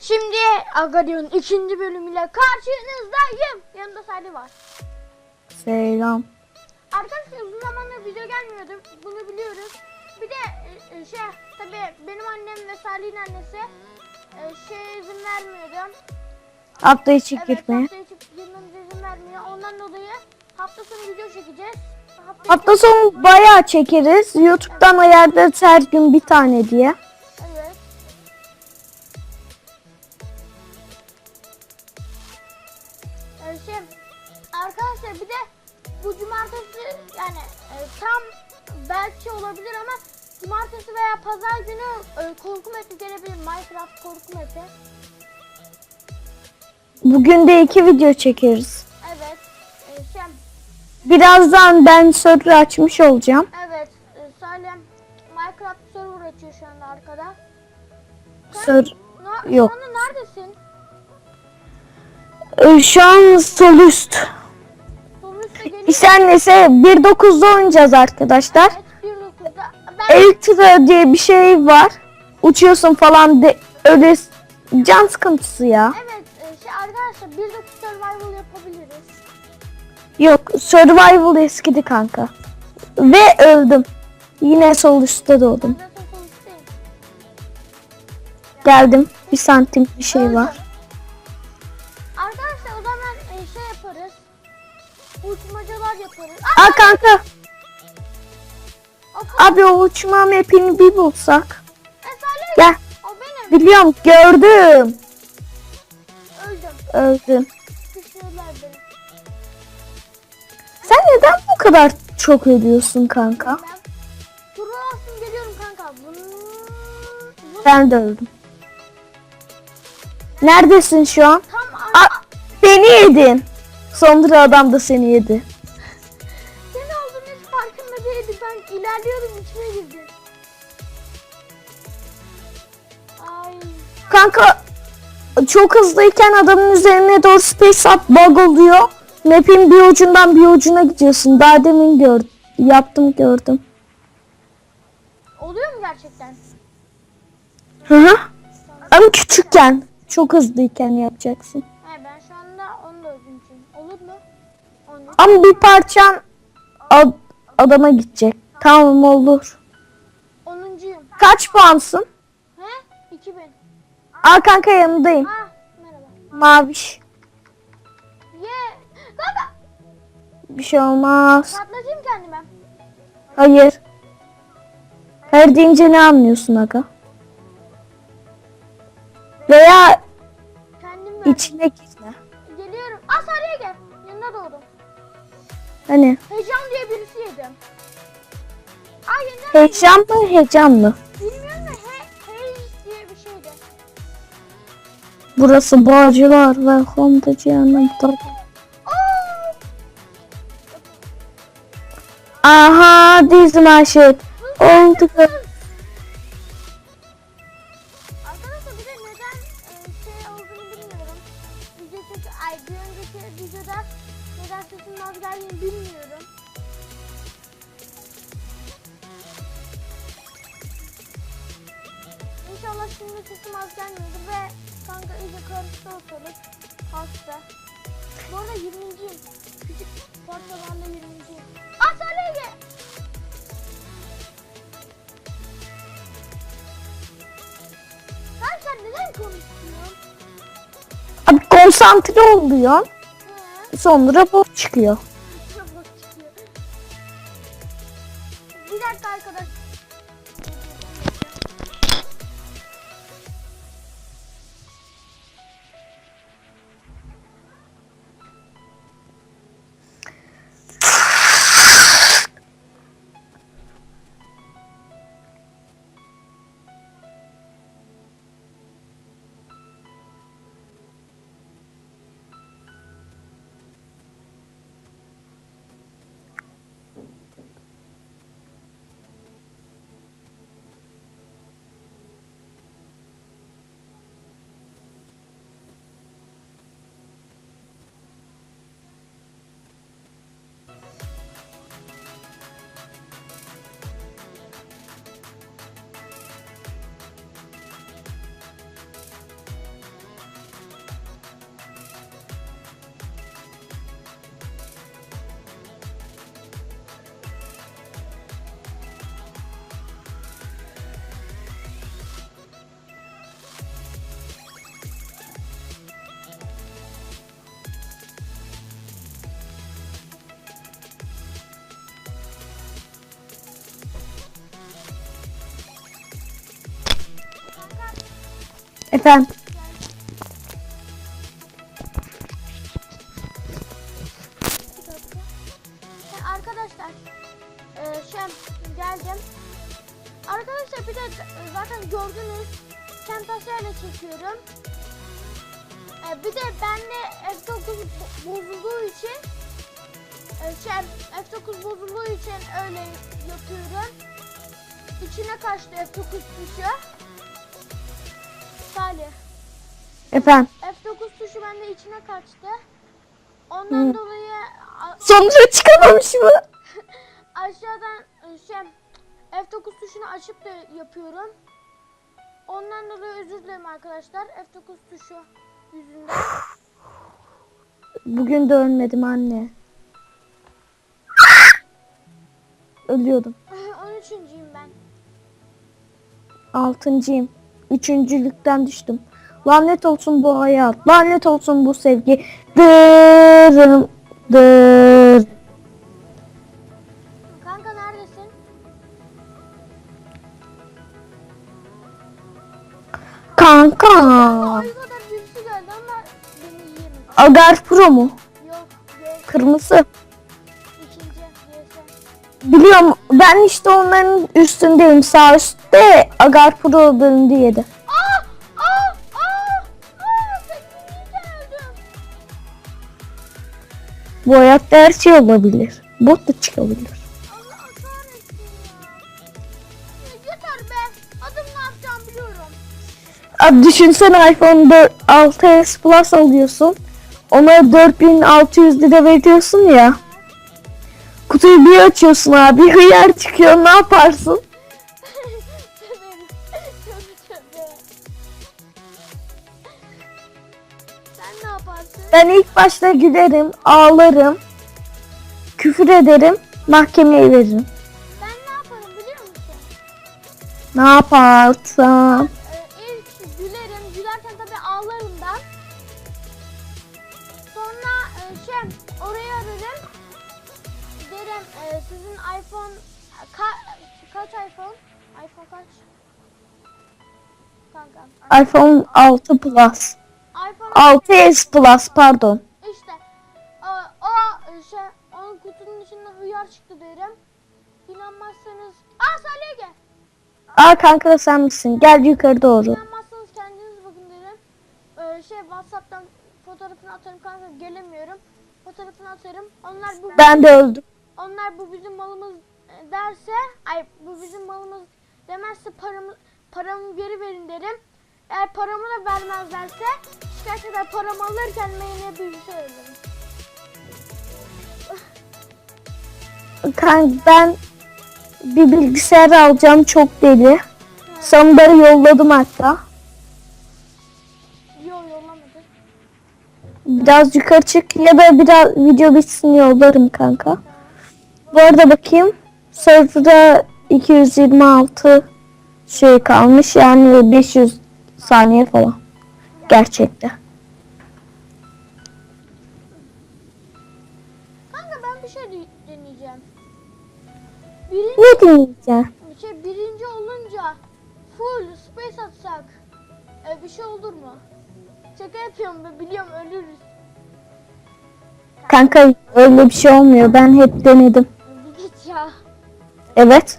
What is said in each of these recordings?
Şimdi Agaryon'un ikinci bölümüyle karşınızdayım. Yanımda Salih var. Selam. Arkadaşlar uzun zamandır video gelmiyordu. Bunu biliyoruz. Bir de e, e, şey tabii benim annem ve Salih'in annesi e, şey izin vermiyordu. Hafta içi Evet girmeye. haftaya çıkıp girmemize izin vermiyor. Ondan dolayı hafta sonu video çekeceğiz. Hafta, Hafta sonu bayağı çekeriz. YouTube'dan ayarlarız her gün bir tane diye. İki video çekeriz. Evet. E, şey, Birazdan ben server açmış olacağım. evet. E, Salih Minecraft server açıyor şu anda arkada. Ser Na, Yok. Şu anda neredesin? Ee, Şu an sol üst. Sol üstte neyse 1.9'da oynayacağız arkadaşlar. Evet 1.9'da. Ben Elitra diye bir şey var. Uçuyorsun falan de öyle can sıkıntısı ya. Evet arkadaşlar 1.9 survival yapabiliriz. Yok survival eskidi kanka. Ve öldüm. Yine sol üstte doğdum. Geldim. Bir santim bir şey Öldüm. var. Arkadaşlar o zaman e, şey yaparız. Uçmacalar yaparız. Aa, Aa kanka. Abi o uçma mapini bir bulsak. e, Gel. O benim. Biliyorum gördüm. Öldüm. Sen neden bu kadar çok ölüyorsun kanka? Turu alsın geliyorum kanka. Ben de öldüm. Neredesin şu an? Tam Aa, ar- beni yedin. Sonra adam da seni yedi. Seni olduğunu hiç farkında değildi. Ben ilerliyordum içine girdi. Ay. Kanka çok hızlıyken adamın üzerine doğru space up bug oluyor. Map'in bir ucundan bir ucuna gidiyorsun. Daha demin gördüm. Yaptım gördüm. Oluyor mu gerçekten? Hı hı. Ama küçükken. Çok hızlıyken yapacaksın. He ben şu anda onu da. Olur mu? Onu. Ama bir parçan ad- adama gidecek. Tamam olur. Onuncuyum. Kaç puansın? He? 2000. Aa kanka yanındayım. Ah merhaba. Maviş. Ye. Kanka. Bir şey olmaz. Patlatayım kendime. Hayır. Hayır deyince ne anlıyorsun aga? Veya Kendim verdim. içine gitme. Geliyorum. Ah Sarı'ya gel. Yanına doğdum. Hani Heyecan diye birisi yedim. Yeniden heyecan mı heyecan mı? bilmiyorum Burası Bağcılar ve Honda. Oo! Aha this my shit. Oldu. E, şey bir önceki videoda neden sesim az geldiğini bilmiyorum. İnşallah şimdi sesim az gelmiyordur ve kanka iyice karıştı ortalık. Hasta. Bu arada 20'ciyim. Küçük parçalarla 20'ciyim. Ah Salih Ege! Lan sen neden konuşuyorsun? Abi konsantre oluyor. He? Sonra bok çıkıyor. Efendim. Ha, Arkadaşlar e, şey geldim. Arkadaşlar bir de zaten gördünüz Camtasia çekiyorum. E, bir de bende F9 bo- bozulduğu için e, şey F9 bozulduğu için öyle yapıyorum. İçine kaçtı F9 tuşu. Salih. Efendim. F9 tuşu bende içine kaçtı. Ondan Hı. dolayı Sonuca çıkamamış mı? aşağıdan e, şey F9 tuşunu açıp da yapıyorum. Ondan dolayı özür dilerim arkadaşlar. F9 tuşu yüzünden. Bugün de ölmedim anne. Ölüyordum. 13.yim ben. Altıncıyım. Üçüncülükten düştüm. Lanet olsun bu hayat. Lanet olsun bu sevgi. Dırım dır. Kanka neredesin? Kanka. Ay kadar birisi geldi ama beni yiyemedi. Agar Pro mu? Yok. Kırmızı. Biliyorum ben işte onların üstündeyim. Sağ üstte Agar Pro bölündü yedi. Aa! Bu hayatta her şey olabilir. Bot da çıkabilir. Abi düşünsene iPhone 4, 6s Plus alıyorsun. Ona 4600 lira veriyorsun ya. Kutuyu bir açıyorsun abi. Hıyar çıkıyor. Ne yaparsın? Sen ne? Ben ilk başta gülerim, ağlarım, küfür ederim, mahkemeye veririm. Ben ne yaparım biliyor musun? Ne yaparsam? Sizin iPhone ka, kaç iPhone? iPhone kaç? Kanka. iPhone 6 Plus. iPhone 6s Plus pardon. İşte o, o şey onun kutunun içinden hıyar çıktı derim. İnanmazsanız Aa Salih'e gel. Aa kanka da sen misin? Gel yukarı doğru. İnanmazsanız kendiniz bakın derim. Ee, şey Whatsapp'tan fotoğrafını atarım kanka gelemiyorum. Fotoğrafını atarım. Onlar bu Ben de öldüm. Onlar bu bizim malımız e, derse ay bu bizim malımız demezse paramı paramı geri verin derim. Eğer paramı da vermezlerse şikayet eder paramı alırken maile bilgisayar alırım. Kanka ben bir bilgisayar alacağım çok deli. Sanırım yolladım hatta. Yok yollamadı. Biraz yukarı çık ya da biraz video bitsin yollarım kanka. Bu arada bakayım. Serverda 226 şey kalmış yani 500 saniye falan. Gerçekte. Kanka ben bir şey de- deneyeceğim. Birinci, Ne diyeceğim? şey, birinci olunca full space atsak e, bir şey olur mu? Şaka yapıyorum biliyorum ölürüz. Kanka öyle bir şey olmuyor. Ben hep denedim. Evet.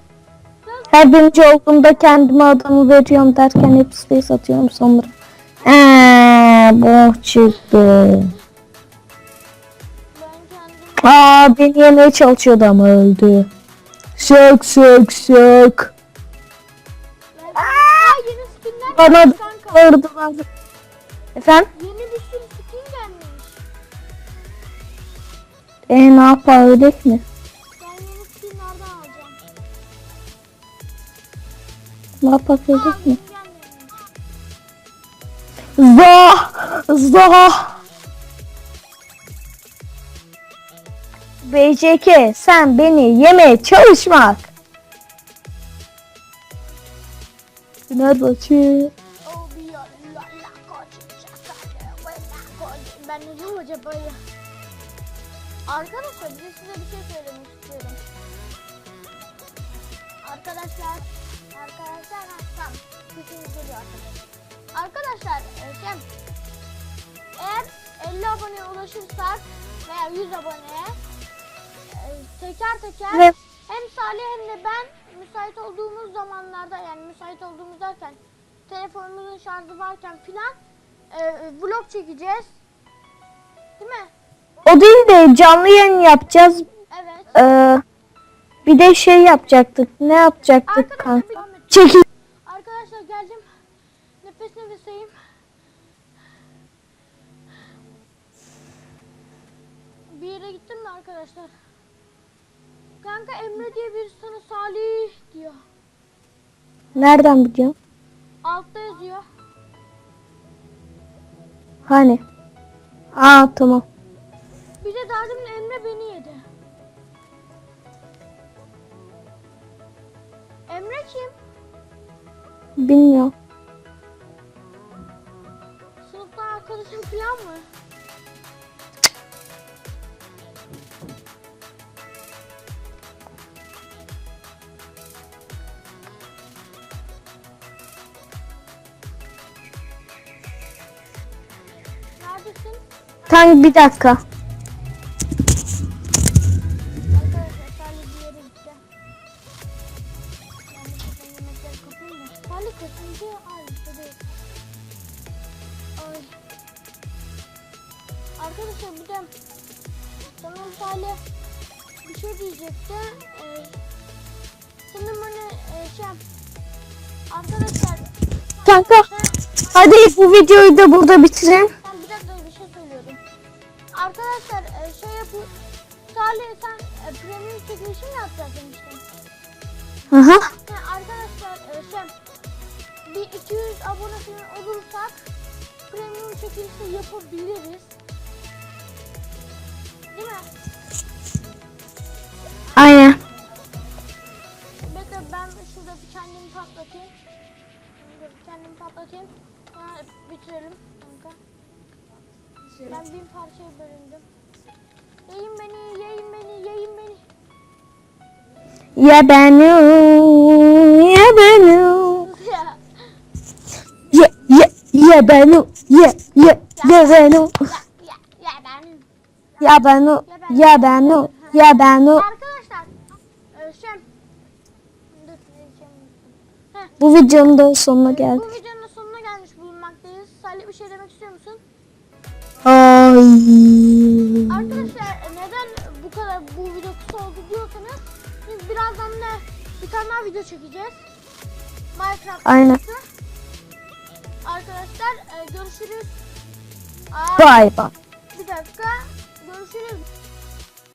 Her birinci olduğumda kendime adamı veriyorum derken hep space atıyorum sonra. Eee bu çıktı. Aa beni yemeye çalışıyordu ama öldü. Şok şok. ben... Aa yeni skinler Bana gelmiş kanka. vurdular. Efendim? Yeni bir sürü skin gelmiş. E ne yapar öldük mi? Mü? yeni gelmemiş. Zah! Zah! BCK sen beni yemeye çalışmak. Fenerbahçe. Ben? Arkadaşlar bir size bir şey söylemek istiyorum. Arkadaşlar, arkadaşlar tamam. Sesiniz geliyor arkadaşlar. Arkadaşlar şey, eğer 50 aboneye ulaşırsak veya 100 aboneye teker teker Ve- hem Salih hem de ben müsait olduğumuz zamanlarda yani müsait olduğumuz derken telefonumuzun şarjı varken filan e, vlog çekeceğiz. Değil mi? O değil de canlı yayın yapacağız. Evet. Ee, bir de şey yapacaktık. Ne yapacaktık Arkadaşlar kanka? Çekil. Arkadaşlar geldim. Nefes nefeseyim. Bir yere gittim mi arkadaşlar? Kanka Emre diye bir sana Salih diyor. Nereden biliyorsun? Altta yazıyor. Hani? Aa tamam. Bir de daha demin Emre beni yedi. Emre kim? Bilmiyorum. Sınıfta arkadaşım falan mı? Neredesin? Tam bir dakika. Da. Salih kaçıncı? Ay işte değil. Ay. Arkadaşlar bir de sanırım Salih bir şey diyecekti. Ee, sanırım hani e, şey Arkadaşlar Kanka hadi bu videoyu da burada bitirelim. ben bir dakika bir şey söylüyordum. Arkadaşlar e, şey yapı Salih sen e, premium çekilişi mi yapacaksın demiştin? Aha. Ha, arkadaşlar e, şey bir 200 abone falan olursak premium çekilişi yapabiliriz. Değil mi? Aynen. Bekle ben şurada bir kendimi patlatayım. Dur, kendimi patlatayım. Sonra bitirelim kanka. Ben bin parçaya bölündüm. Yayın beni, yayın beni, yayın beni. Ya beni, ya beni, ya ya beni, ya ya ya beni, ya, ya, ya ben. ya beni, ya beni, ya beni. Arkadaşlar. Heh, Bu videonun da sonuna geldik. bu videonun da sonuna gelmiş bulunmaktayız. Salih bir şey demek istiyor musun? Ay. Arkadaşlar neden bu kadar bu video kısa oldu diyorsanız biz birazdan ne bir tane daha video çekeceğiz. Minecraft Aynen. videosu. Arkadaşlar e, görüşürüz. Aa, Bye bye. bir dakika. Görüşürüz.